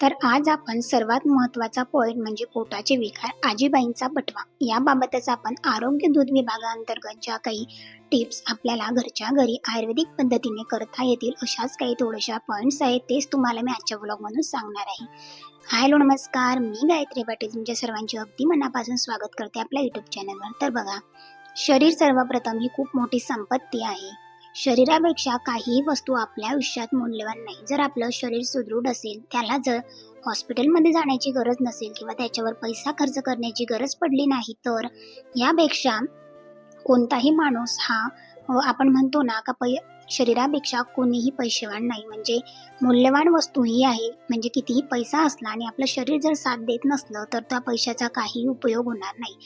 तर आज आपण सर्वात महत्त्वाचा पॉईंट म्हणजे पोटाचे विकार आजीबाईंचा बटवा. याबाबतच आपण आरोग्य दूध विभागाअंतर्गत ज्या काही टिप्स आपल्याला घरच्या घरी आयुर्वेदिक पद्धतीने करता येतील अशाच काही थोड्याशा पॉईंट्स आहेत तेच तुम्हाला मी आजच्या ब्लॉगमधून सांगणार आहे. हॅलो नमस्कार. मी गायत्री पाटील तुमच्या सर्वांचे अगदी मनापासून स्वागत करते आपल्या यूट्यूब चॅनलवर तर बघा शरीर सर्वप्रथम ही खूप मोठी संपत्ती आहे. शरीरापेक्षा काहीही वस्तू आपल्या आयुष्यात मूल्यवान नाही. जर आपलं शरीर सुदृढ असेल त्याला जर हॉस्पिटलमध्ये जाण्याची गरज नसेल किंवा त्याच्यावर पैसा खर्च करण्याची गरज पडली नाही तर यापेक्षा कोणताही माणूस हा आपण म्हणतो ना का पै शरीरापेक्षा कोणीही पैसेवान नाही. म्हणजे मूल्यवान वस्तू ही आहे म्हणजे कितीही पैसा असला आणि आपलं शरीर जर साथ देत नसलं तर त्या पैशाचा काही उपयोग होणार नाही.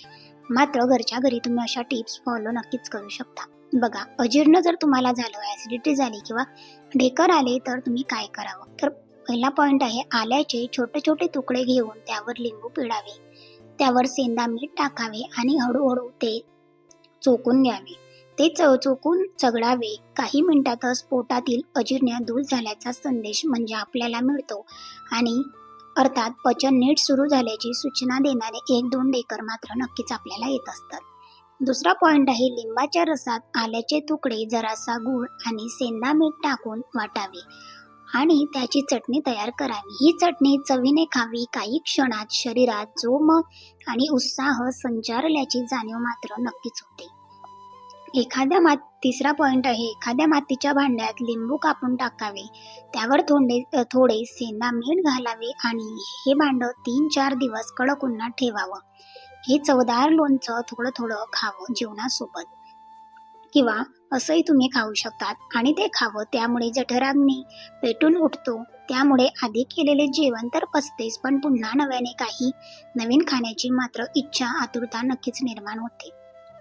मात्र घरच्या घरी तुम्ही अशा टिप्स फॉलो नक्कीच करू शकता. बघा अजीर्ण जर तुम्हाला झालं ॲसिडिटी झाली किंवा ढेकर आले तर तुम्ही काय करावं? तर पहिला पॉईंट आहे आल्याचे छोटे छोटे तुकडे घेऊन त्यावर लिंबू पिळावे. त्यावर सेंदा मीठ टाकावे आणि हळूहळू ते चोकून घ्यावे ते च चोकून चगडावे काही मिनिटातच पोटातील अजीर्ण दूर झाल्याचा संदेश म्हणजे आपल्याला मिळतो आणि अर्थात पचन नीट सुरू झाल्याची सूचना देणारे एक दोन डेकर मात्र नक्कीच आपल्याला येत असतात. दुसरा पॉइंट आहे लिंबाच्या रसात आल्याचे तुकडे जरासा गूळ आणि सेंदा मीठ टाकून वाटावे आणि त्याची चटणी तयार करावी. ही चटणी चवीने खावी काही क्षणात शरीरात जोम आणि उत्साह संचारल्याची जाणीव मात्र नक्कीच होते. एखाद्या मात तिसरा पॉइंट आहे एखाद्या मातीच्या भांड्यात लिंबू कापून टाकावे. त्यावर थोडे थोडे सेंदा मीठ घालावे आणि हे भांड तीन चार दिवस कडक उन्हात ठेवावं. हे चवदार लोणचं थोडं थोडं खावं जेवणासोबत. किंवा असंही तुम्ही खाऊ शकतात आणि ते खावं त्यामुळे जठराग्नी पेटून उठतो. त्यामुळे आधी केलेले जेवण तर पचतेच पण पुन्हा नव्याने काही नवीन खाण्याची मात्र इच्छा आतुरता नक्कीच निर्माण होते.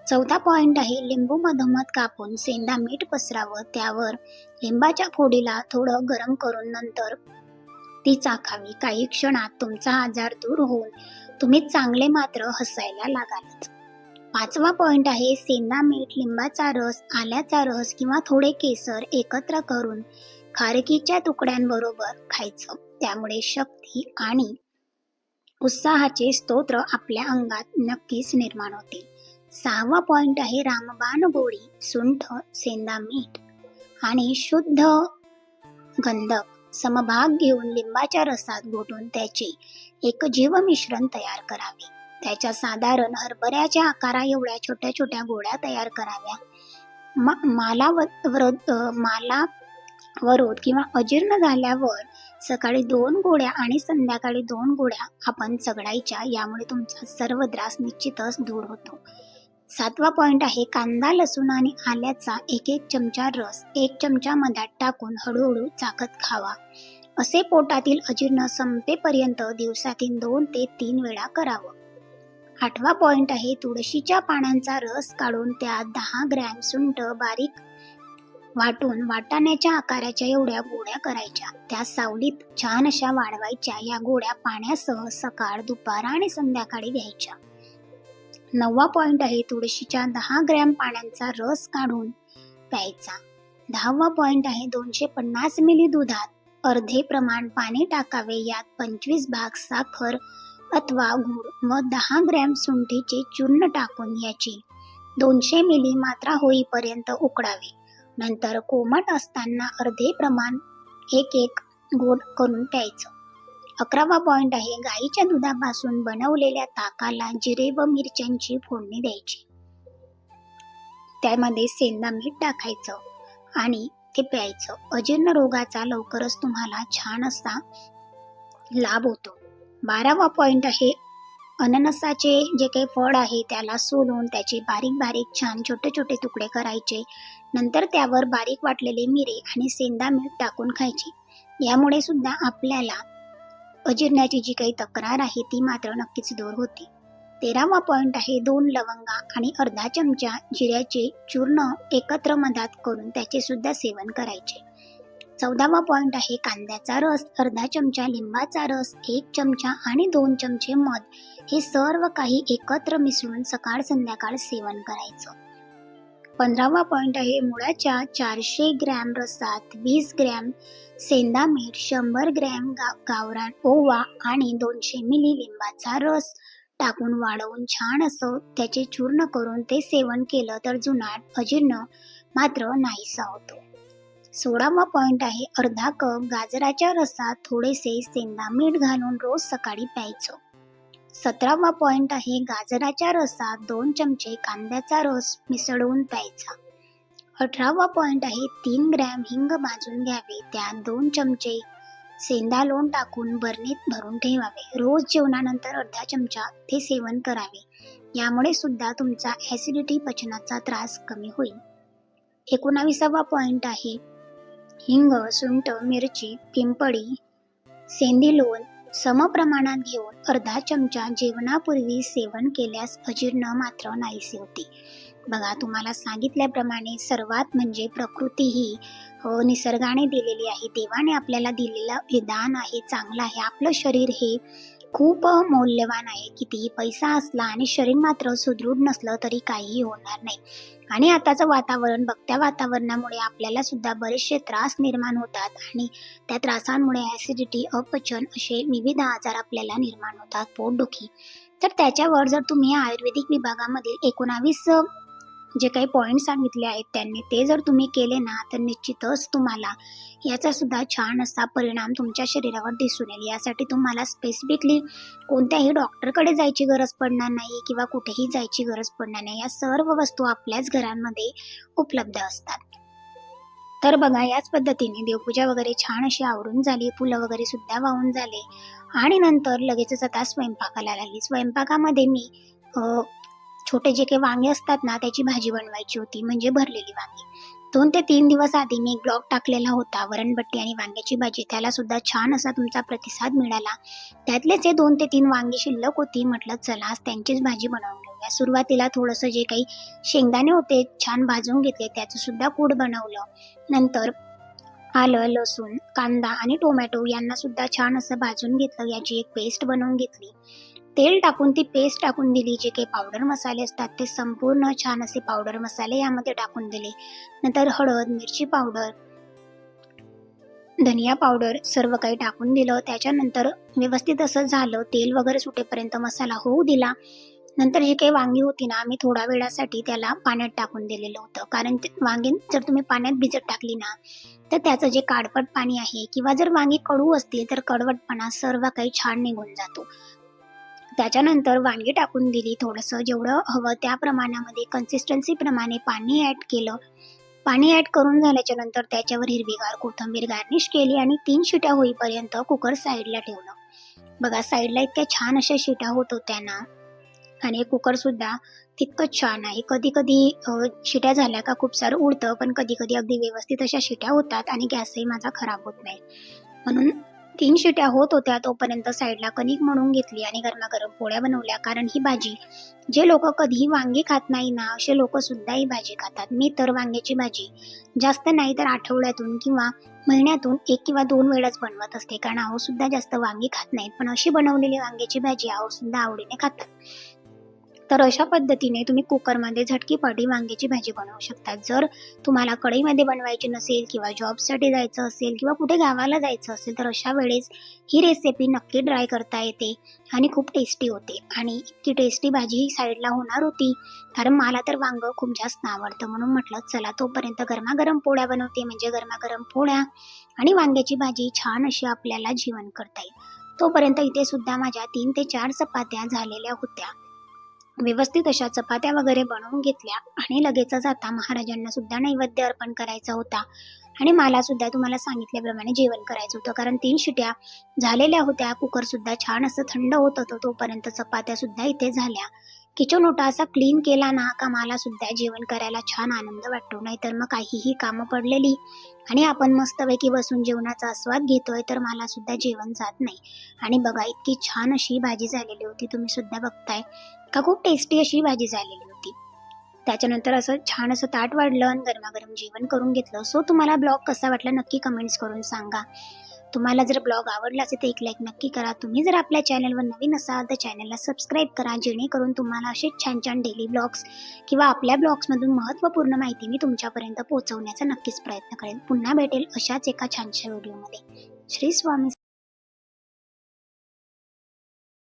चौथा पॉइंट आहे लिंबू मधोमध कापून सेंदा मीठ पसरावं. त्यावर लिंबाच्या फोडीला थोडं गरम करून नंतर ती चाखावी. काही क्षणात तुमचा आजार दूर होऊन तुम्ही चांगले मात्र हसायला लागालच. पाचवा पॉइंट आहे सेंदा मीठ लिंबाचा रस आल्याचा रस किंवा थोडे केसर एकत्र करून खारकीच्या तुकड्यांबरोबर खायचं. त्यामुळे शक्ती आणि उत्साहाचे स्तोत्र आपल्या अंगात नक्कीच निर्माण होते. सहावा पॉइंट आहे रामबाण गोळी सुंठ सेंदा मीठ आणि शुद्ध गंधक. समभाग घेऊन लिंबाच्या रसात घोटून त्याचे एक जीव मिश्रण तयार करावे. त्याच्या साधारण हरभऱ्याच्या आकारा एवढ्या छोट्या छोट्या गोळ्या तयार कराव्या. मा- माला व- वरद माला वरोध किंवा अजीर्ण झाल्यावर सकाळी दोन गोळ्या आणि संध्याकाळी दोन गोळ्या आपण चघळायच्या यामुळे तुमचा सर्व त्रास निश्चितच दूर होतो. सातवा पॉइंट आहे कांदा लसूण आणि आल्याचा एक एक चमचा रस एक चमचा मधात टाकून हळूहळू चाकत खावा. असे पोटातील अजीर्ण संपेपर्यंत दिवसातील दोन ते तीन वेळा करावं. आठवा पॉइंट आहे तुळशीच्या पानांचा रस काढून त्यात दहा ग्रॅम सुंठ बारीक वाटून वाटाण्याच्या आकाराच्या एवढ्या गोळ्या करायच्या. त्या सावलीत छान अशा वाढवायच्या. या गोळ्या पाण्यासह सकाळ दुपार आणि संध्याकाळी घ्यायच्या. नववा पॉइंट आहे तुळशीच्या दहा ग्रॅम पाण्याचा रस काढून प्यायचा. दहावा पॉइंट आहे दोनशे पन्नास मिली दुधात अर्धे प्रमाण पाणी टाकावे यात पंचवीस भाग साखर अथवा गूळ व दहा ग्रॅम सुंठीचे चूर्ण टाकून याची दोनशे मिली मात्रा होईपर्यंत उकडावे. नंतर कोमट असताना अर्धे प्रमाण एक एक गोड करून प्यायचं. अकरावा पॉइंट आहे गाईच्या दुधापासून बनवलेल्या ताकाला जिरे व मिरच्यांची फोडणी द्यायची. त्यामध्ये सेंदा मीठ टाकायचं आणि ते प्यायचं. अजीर्ण रोगाचा लवकरच तुम्हाला छान असा लाभ होतो. बारावा पॉइंट आहे अननसाचे जे काही फळ आहे त्याला सोलून त्याचे बारीक बारीक छान छोटे छोटे तुकडे करायचे. नंतर त्यावर बारीक वाटलेले मिरे आणि सेंदा मीठ टाकून खायचे. यामुळे सुद्धा आपल्याला अजीर्णाची जी काही तक्रार आहे ती मात्र नक्कीच दूर होते. तेरावा पॉइंट आहे दोन लवंगा आणि अर्धा चमचा जिऱ्याचे चूर्ण एकत्र मधात करून त्याचे सुद्धा सेवन करायचे. चौदावा पॉइंट आहे कांद्याचा रस. अर्धा चमचा लिंबाचा रस एक चमचा आणि दोन चमचे मध हे सर्व काही एकत्र मिसळून सकाळ संध्याकाळ सेवन करायचं. पंधरावा पॉईंट आहे मुळाच्या चारशे ग्रॅम रसात वीस ग्रॅम सेंदा मीठ शंभर ग्रॅम गा गावरान ओवा आणि दोनशे मिली लिंबाचा रस. टाकून वाढवून छान असं त्याचे चूर्ण करून ते सेवन केलं तर जुनाट अजीर्ण मात्र नाहीसा होतो. सोळावा पॉइंट आहे अर्धा कप गाजराच्या रसात थोडेसे सेंदा मीठ घालून रोज सकाळी प्यायचं. सतरावा पॉइंट आहे गाजराच्या रसात दोन चमचे कांद्याचा रस मिसळून प्यायचा. अठरावा पॉइंट आहे तीन ग्रॅम हिंग भाजून घ्यावे त्यात दोन चमचे सेंधा लोण टाकून बरणीत भरून ठेवावे. रोज जेवणानंतर अर्धा चमचा ते सेवन करावे. यामुळे सुद्धा तुमचा ॲसिडिटी पचनाचा त्रास कमी होईल. एकोणावीसावा पॉइंट आहे. हिंग सुंठ मिरची पिंपळी सेंधी लोण समप्रमाणात घेऊन अर्धा चमचा जेवणापूर्वी सेवन केल्यास अजीर्ण मात्र नाहीसे होते. बघा तुम्हाला सांगितल्याप्रमाणे सर्वात म्हणजे प्रकृती ही हो, निसर्गाने दिलेली आहे. देवाने आपल्याला दिलेलं हे दान आहे चांगलं आहे. आपलं शरीर हे खूप मौल्यवान आहे. कितीही पैसा असला आणि शरीर मात्र सुदृढ नसलं तरी काहीही होणार नाही. आणि आताचं वातावरण बघत्या वातावरणामुळे आपल्याला सुद्धा बरेचसे त्रास निर्माण होतात आणि त्या त्रासांमुळे ॲसिडिटी अपचन असे विविध आजार आपल्याला निर्माण होतात. पोटदुखी. तर त्याच्यावर जर तुम्ही आयुर्वेदिक विभागामधील एकोणावीस जे काही पॉईंट सांगितले आहेत त्यांनी ते जर तुम्ही केले ना तर निश्चितच तुम्हाला याचा सुद्धा छान असा परिणाम तुमच्या शरीरावर दिसून येईल. यासाठी तुम्हाला स्पेसिफिकली कोणत्याही डॉक्टरकडे जायची गरज पडणार नाही किंवा कुठेही जायची गरज पडणार नाही. या सर्व वस्तू आपल्याच घरांमध्ये उपलब्ध असतात. तर बघा याच पद्धतीने देवपूजा वगैरे छान अशी आवरून झाली फुलं वगैरे सुद्धा वाहून झाले. आणि नंतर लगेचच आता स्वयंपाकाला लागली. स्वयंपाकामध्ये मी छोटे जे काही वांगे असतात ना त्याची भाजी बनवायची होती म्हणजे भरलेली वांगी. दोन ते तीन दिवस आधी मी एक ब्लॉग टाकलेला होता वरणबट्टी आणि वांग्याची भाजी. त्याला सुद्धा छान असा तुमचा प्रतिसाद मिळाला. त्यातलेच हे दोन ते तीन वांगी शिल्लक होती म्हटलं चला आज त्यांचीच भाजी बनवून घेऊया. सुरुवातीला थोडंसं जे काही शेंगदाणे होते छान भाजून घेतले त्याचं सुद्धा कूड बनवलं. नंतर आलं लसूण कांदा आणि टोमॅटो यांना सुद्धा छान असं भाजून घेतलं याची एक पेस्ट बनवून घेतली. तेल टाकून ती पेस्ट टाकून दिली जे काही पावडर मसाले असतात ते संपूर्ण छान असे पावडर मसाले यामध्ये टाकून दिले. नंतर हळद मिरची पावडर धनिया पावडर सर्व काही टाकून दिलं. त्याच्यानंतर व्यवस्थित असं झालं तेल वगैरे सुटेपर्यंत मसाला होऊ दिला. नंतर जी काही वांगी होती ना आम्ही थोड्या वेळासाठी त्याला पाण्यात टाकून दिलेलं होतं. कारण वांगी जर तुम्ही पाण्यात भिजत टाकली ना तर त्याचं जे काडपट पाणी आहे किंवा जर वांगी कडू असतील तर कडवटपणा सर्व काही छान निघून जातो. त्याच्यानंतर वांगी टाकून दिली थोडंसं जेवढं हवं त्या प्रमाणामध्ये कन्सिस्टन्सीप्रमाणे पाणी ॲड केलं. पाणी ॲड करून झाल्याच्यानंतर त्याच्यावर हिरवीगार कोथिंबीर गार्निश केली आणि तीन शिट्या होईपर्यंत कुकर साईडला ठेवलं. बघा साईडला इतक्या छान अशा शिट्या होत होत्या ना आणि कुकरसुद्धा तितकंच छान आहे. कधी कधी शिट्या झाल्या का खूप सारं उडतं पण कधी कधी अगदी व्यवस्थित अशा शिट्या होतात आणि गॅसही माझा खराब होत नाही. म्हणून तीन शिट्या होत होत्या तोपर्यंत साईडला कणिक म्हणून घेतली आणि गरमागरम पोळ्या बनवल्या. कारण ही भाजी जे लोक कधीही वांगी खात नाही ना असे लोक सुद्धा ही भाजी खातात. मी तर वांग्याची भाजी जास्त नाही तर आठवड्यातून किंवा महिन्यातून एक किंवा दोन वेळाच बनवत असते. कारण आहो सुद्धा जास्त वांगी खात नाहीत. पण अशी बनवलेली वांग्याची भाजी आहो सुद्धा आवडीने खातात. तर अशा पद्धतीने तुम्ही कुकरमध्ये झटकीपाटी वांग्याची भाजी बनवू शकता. जर तुम्हाला कढईमध्ये बनवायची नसेल किंवा जॉबसाठी जायचं असेल किंवा कुठे गावाला जायचं असेल तर अशा वेळेस ही रेसिपी नक्की ट्राय करता येते आणि खूप टेस्टी होते. आणि इतकी टेस्टी भाजी ही साईडला होणार होती कारण मला तर वांग खूप जास्त आवडतं. म्हणून म्हटलं चला तोपर्यंत गरमागरम पोळ्या बनवते म्हणजे गरमागरम पोळ्या आणि वांग्याची भाजी छान अशी आपल्याला जेवण करता येईल. तोपर्यंत इथे सुद्धा माझ्या तीन ते चार चपात्या झालेल्या होत्या. व्यवस्थित अशा चपात्या वगैरे बनवून घेतल्या आणि लगेचच आता महाराजांना सुद्धा नैवेद्य अर्पण करायचा होता. आणि मला सुद्धा तुम्हाला सांगितल्याप्रमाणे जेवण करायचं होतं. कारण तीन शिट्या झालेल्या होत्या. कुकर सुद्धा छान असं थंड होत होतं. तोपर्यंत चपात्या सुद्धा इथे झाल्या. किचन ओटा असा क्लीन केला ना का मला सुद्धा जेवण करायला छान आनंद वाटतो. नाहीतर मग काहीही कामं पडलेली. आणि आपण मस्तपैकी बसून जेवणाचा आस्वाद घेतोय तर मला सुद्धा जेवण जात नाही. आणि बघा इतकी छान अशी भाजी झालेली होती. तुम्ही सुद्धा बघताय. का खूप टेस्टी अशी भाजी झालेली होती. त्याच्यानंतर असं छान असं ताट वाढलं आणि गरमागरम जेवण करून घेतलं. सो तुम्हाला ब्लॉग कसा वाटला नक्की कमेंट्स करून सांगा. तुम्हाला जर ब्लॉग आवडला असेल तर एक लाईक नक्की करा. तुम्ही जर आपल्या चॅनलवर नवीन असाल तर चॅनलला सबस्क्राईब करा. जेणेकरून तुम्हाला असे छान छान डेली ब्लॉग्स किंवा आपल्या ब्लॉग्समधून महत्त्वपूर्ण माहिती मी तुमच्यापर्यंत पोहोचवण्याचा नक्कीच प्रयत्न करेन. पुन्हा भेटेल अशाच एका छानशा व्हिडिओमध्ये श्री स्वामी